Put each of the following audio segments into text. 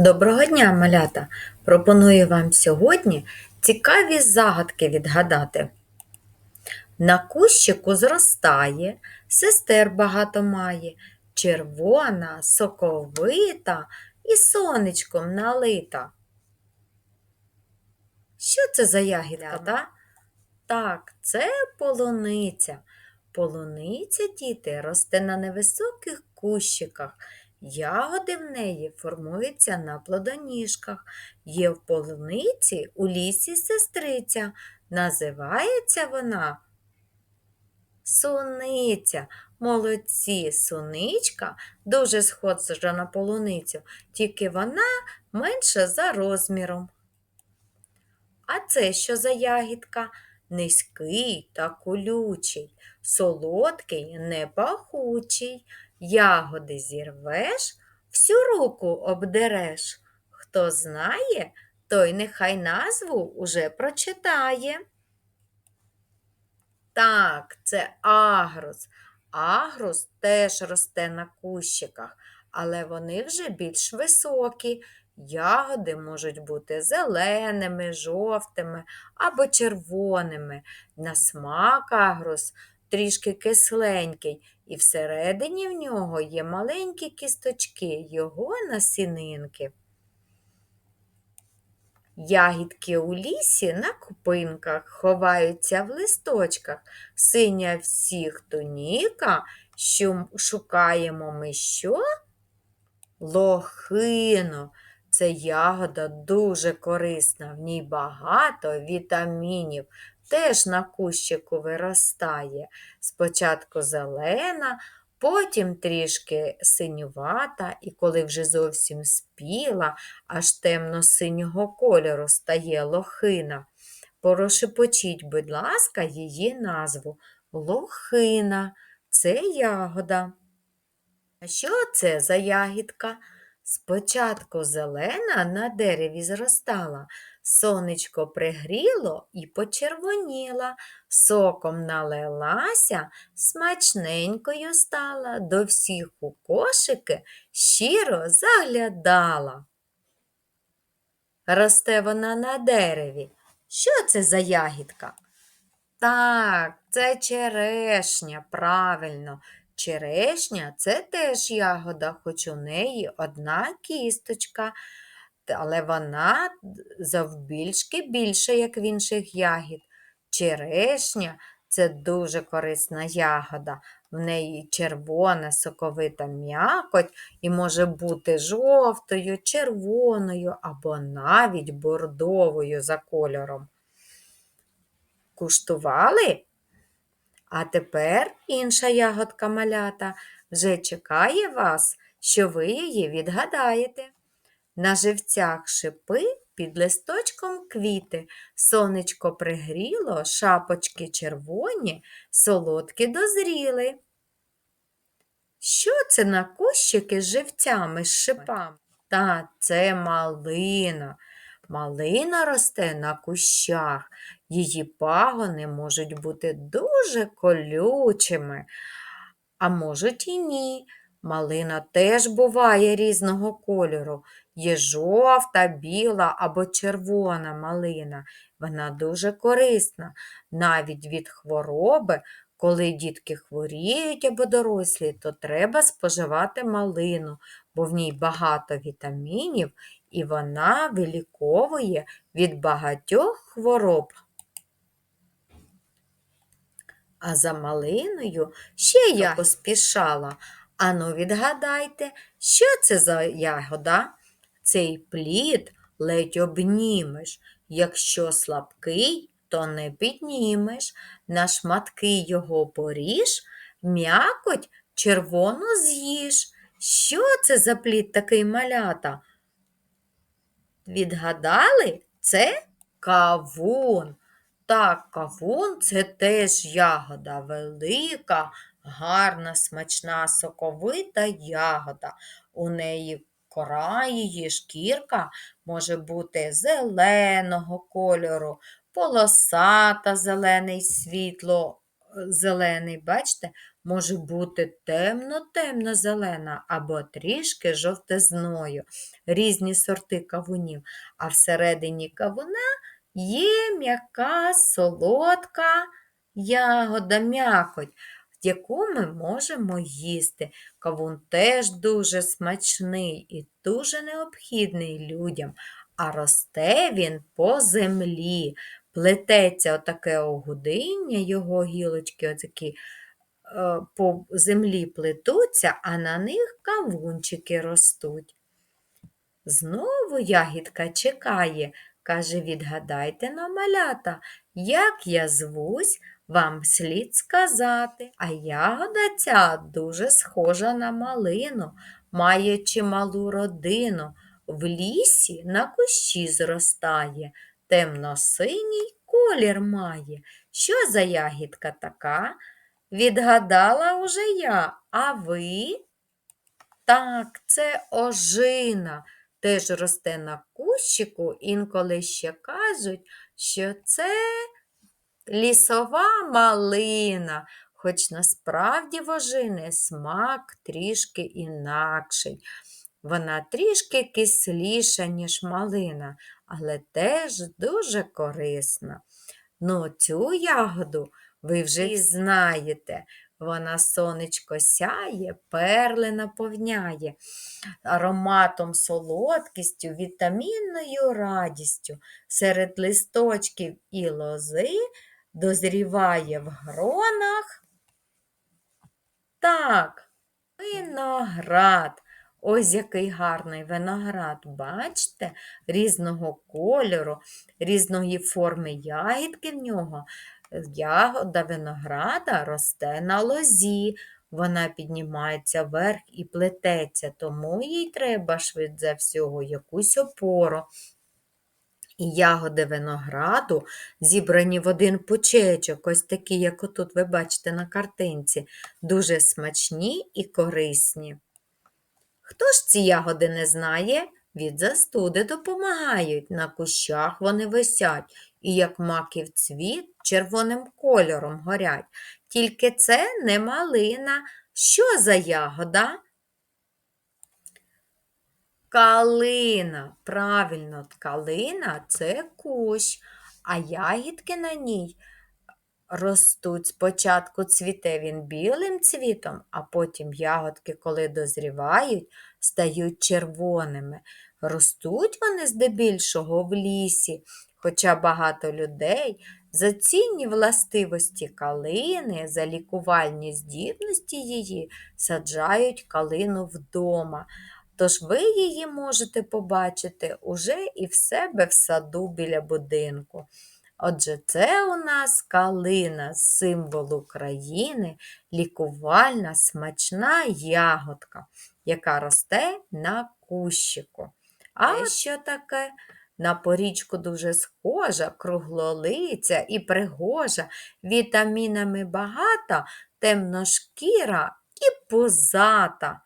Доброго дня, малята! Пропоную вам сьогодні цікаві загадки відгадати. На кущику зростає, сестер багато має, червона, соковита і сонечком налита. Що це за ягідка? Та? Так, це полуниця. Полуниця, діти, росте на невисоких кущиках. Ягоди в неї формуються на плодоніжках. Є в полуниці у лісі сестриця. Називається вона суниця. Молодці, суничка дуже схожа на полуницю, тільки вона менша за розміром. А це що за ягідка? Низький та колючий, солодкий, непахучий. Ягоди зірвеш, всю руку обдереш. Хто знає, той нехай назву уже прочитає. Так, це агрус. Агрус теж росте на кущиках, але вони вже більш високі. Ягоди можуть бути зеленими, жовтими або червоними. На смак агрус трішки кисленький, і всередині в нього є маленькі кісточки, його насінинки. Ягідки у лісі на купинках ховаються в листочках. Синя всіх туніка, що шукаємо ми що? Лохину. Це ягода дуже корисна, в ній багато вітамінів, теж на кущику виростає. Спочатку зелена, потім трішки синювата, і коли вже зовсім спіла, аж темно-синього кольору стає лохина. Порошепочіть, будь ласка, її назву. Лохина це ягода. А що це за ягідка? Спочатку зелена на дереві зростала, сонечко пригріло і почервоніла, соком налилася, смачненькою стала, до всіх у кошики щиро заглядала. Росте вона на дереві. Що це за ягідка? Так, це черешня, правильно. Черешня це теж ягода, хоч у неї одна кісточка, але вона завбільшки більша, як в інших ягід. Черешня це дуже корисна ягода. В неї червона, соковита м'якоть і може бути жовтою, червоною або навіть бордовою за кольором. Куштували? А тепер інша ягодка малята вже чекає вас, що ви її відгадаєте. На живцях шипи під листочком квіти, сонечко пригріло, шапочки червоні, солодкі дозріли. Що це на кущики з живцями, з шипами? Та це малина. Малина росте на кущах, її пагони можуть бути дуже колючими, а можуть і ні. Малина теж буває різного кольору. Є жовта, біла або червона малина. Вона дуже корисна, навіть від хвороби. Коли дітки хворіють або дорослі, то треба споживати малину, бо в ній багато вітамінів і вона виліковує від багатьох хвороб. А за малиною ще я поспішала. Ану, відгадайте, що це за ягода? Цей плід ледь обнімеш. Якщо слабкий, то не піднімеш. На шматки його поріж, м'якоть червону з'їж. Що це за плід такий малята? Відгадали? Це кавун. Так, кавун це теж ягода, велика, гарна, смачна, соковита ягода. У неї кора її шкірка може бути зеленого кольору, полосата, зелений світло зелений, бачите, може бути темно-темно зелена або трішки жовтизною. Різні сорти кавунів, а всередині кавуна є м'яка, солодка ягода, м'якоть, яку ми можемо їсти. Кавун теж дуже смачний і дуже необхідний людям, а росте він по землі. Плететься отаке огудиння, його гілочки отакі е, по землі плетуться, а на них кавунчики ростуть. Знову ягідка чекає, каже, відгадайте на малята, як я звусь, вам слід сказати. А ягода ця дуже схожа на малину, має чималу родину. В лісі на кущі зростає, темно-синій колір має. Що за ягідка така? Відгадала уже я, а ви? Так, це ожина. Теж росте на кущику, інколи ще кажуть, що це лісова малина, хоч насправді в ожини смак трішки інакший. Вона трішки кисліша, ніж малина, але теж дуже корисна. Ну, цю ягоду ви вже і знаєте. Вона сонечко сяє, перли наповняє, ароматом солодкістю, вітамінною радістю. Серед листочків і лози дозріває в гронах. Так, виноград. Ось який гарний виноград, бачите, різного кольору, різної форми ягідки в нього. Ягода винограда росте на лозі, вона піднімається вверх і плететься, тому їй треба швидше всього якусь опору. І ягоди винограду зібрані в один пучечок, ось такі, як отут ви бачите на картинці, дуже смачні і корисні. Хто ж ці ягоди не знає? Від застуди допомагають, на кущах вони висять, і як маків цвіт червоним кольором горять. Тільки це не малина. Що за ягода? Калина. Правильно, калина це кущ, а ягідки на ній ростуть. Спочатку цвіте він білим цвітом, а потім ягодки, коли дозрівають, стають червоними. Ростуть вони здебільшого в лісі, хоча багато людей за цінні властивості калини, за лікувальні здібності її саджають калину вдома. Тож ви її можете побачити уже і в себе в саду біля будинку. Отже, це у нас калина, символ України, лікувальна смачна ягодка, яка росте на кущику. А що таке? На порічку дуже схожа, круглолиця і пригожа, вітамінами багата, темношкіра і позата.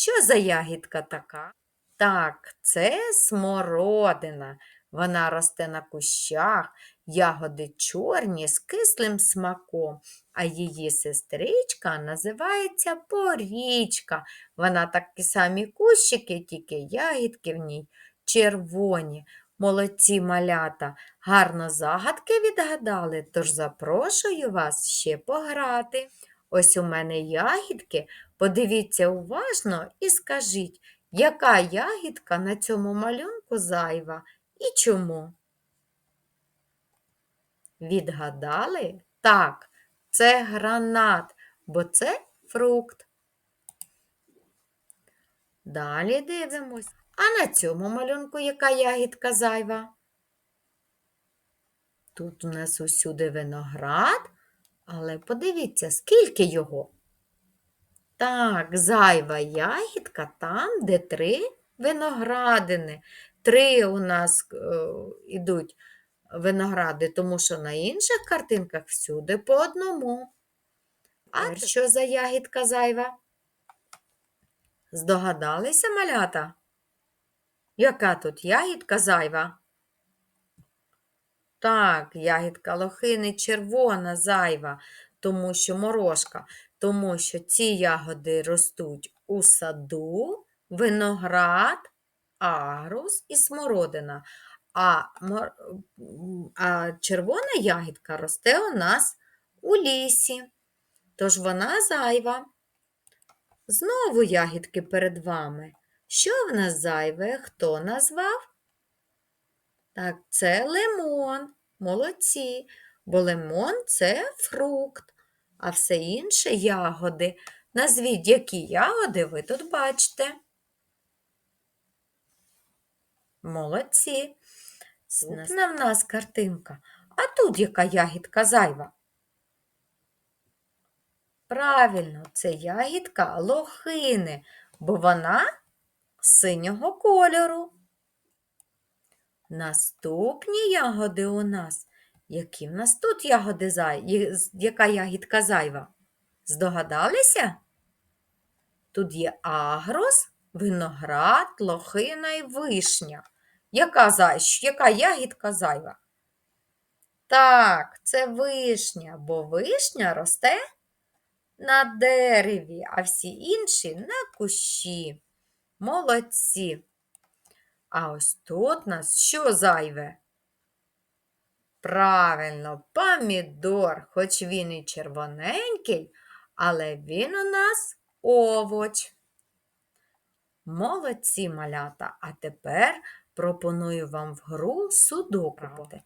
Що за ягідка така? Так, це смородина. Вона росте на кущах, ягоди чорні з кислим смаком, а її сестричка називається порічка. Вона такі самі кущики, тільки ягідки в ній червоні. Молодці малята, гарно загадки відгадали, тож запрошую вас ще пограти. Ось у мене ягідки, подивіться уважно і скажіть, яка ягідка на цьому малюнку зайва і чому? Відгадали? Так, це гранат, бо це фрукт. Далі дивимось. А на цьому малюнку яка ягідка зайва? Тут у нас усюди виноград, але подивіться, скільки його. Так, зайва ягідка там, де три виноградини. Три у нас е, ідуть виногради, тому що на інших картинках всюди по одному. А що за ягідка зайва? Здогадалися малята? Яка тут ягідка зайва? Так, ягідка лохини червона зайва. тому що морошка, тому що ці ягоди ростуть у саду, виноград, агрус і смородина. А, а червона ягідка росте у нас у лісі, тож вона зайва. Знову ягідки перед вами. Що в нас зайве? Хто назвав? Так, це лимон. Молодці. Бо лимон це фрукт, а все інше ягоди. Назвіть, які ягоди ви тут бачите. Молодці. Наступна в нас картинка. А тут яка ягідка зайва? Правильно, це ягідка лохини, бо вона синього кольору. Наступні ягоди у нас. Які в нас тут ягоди зай... Яка ягідка зайва? Здогадалися? Тут є агрос, виноград, лохина і вишня. Яка, зай... Яка ягідка зайва? Так, це вишня, бо вишня росте на дереві, а всі інші на кущі. Молодці. А ось тут нас що зайве? Правильно, помідор, хоч він і червоненький, але він у нас овоч. Молодці малята, а тепер пропоную вам в гру судоку. грати.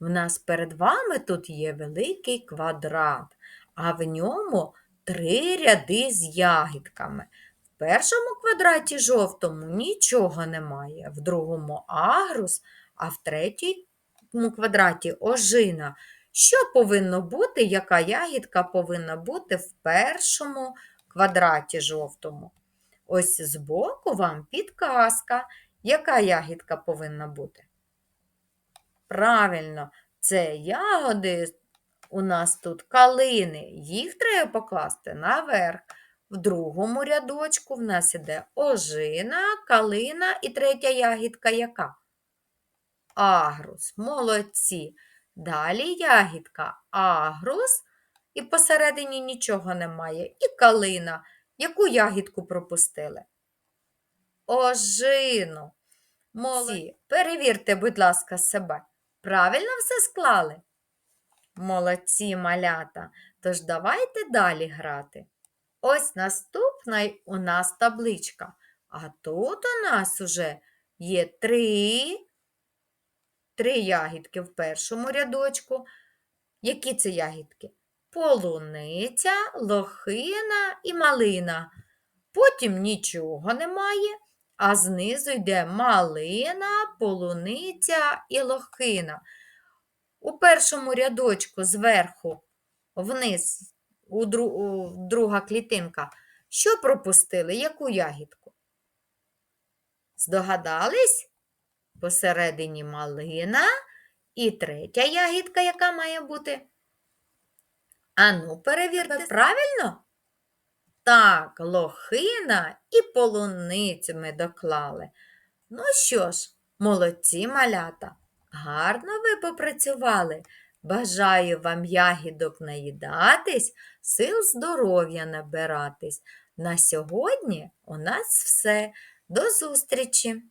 В нас перед вами тут є великий квадрат, а в ньому три ряди з ягідками. В першому квадраті жовтому нічого немає, в другому агрус, а в третьому квадраті ожина. Що повинно бути, яка ягідка повинна бути в першому квадраті жовтому? Ось збоку вам підказка, яка ягідка повинна бути. Правильно, це ягоди у нас тут калини. Їх треба покласти наверх. В другому рядочку в нас іде ожина, калина і третя ягідка яка? Агрус. Молодці. Далі ягідка агрус, і посередині нічого немає. І калина. Яку ягідку пропустили? Ожину. Молодці. Перевірте, будь ласка, себе. Правильно все склали? Молодці, малята. Тож давайте далі грати. Ось наступна у нас табличка. А тут у нас уже є три, три ягідки в першому рядочку. Які це ягідки? Полуниця, лохина і малина. Потім нічого немає, а знизу йде малина, полуниця і лохина. У першому рядочку зверху вниз, у дру- у друга клітинка, що пропустили? Яку ягідку? Здогадались? Посередині малина і третя ягідка, яка має бути? Ану, перевірте, правильно? Так, лохина і полуницю ми доклали. Ну що ж, молодці малята, гарно ви попрацювали. Бажаю вам ягідок наїдатись, сил здоров'я набиратись. На сьогодні у нас все. До зустрічі!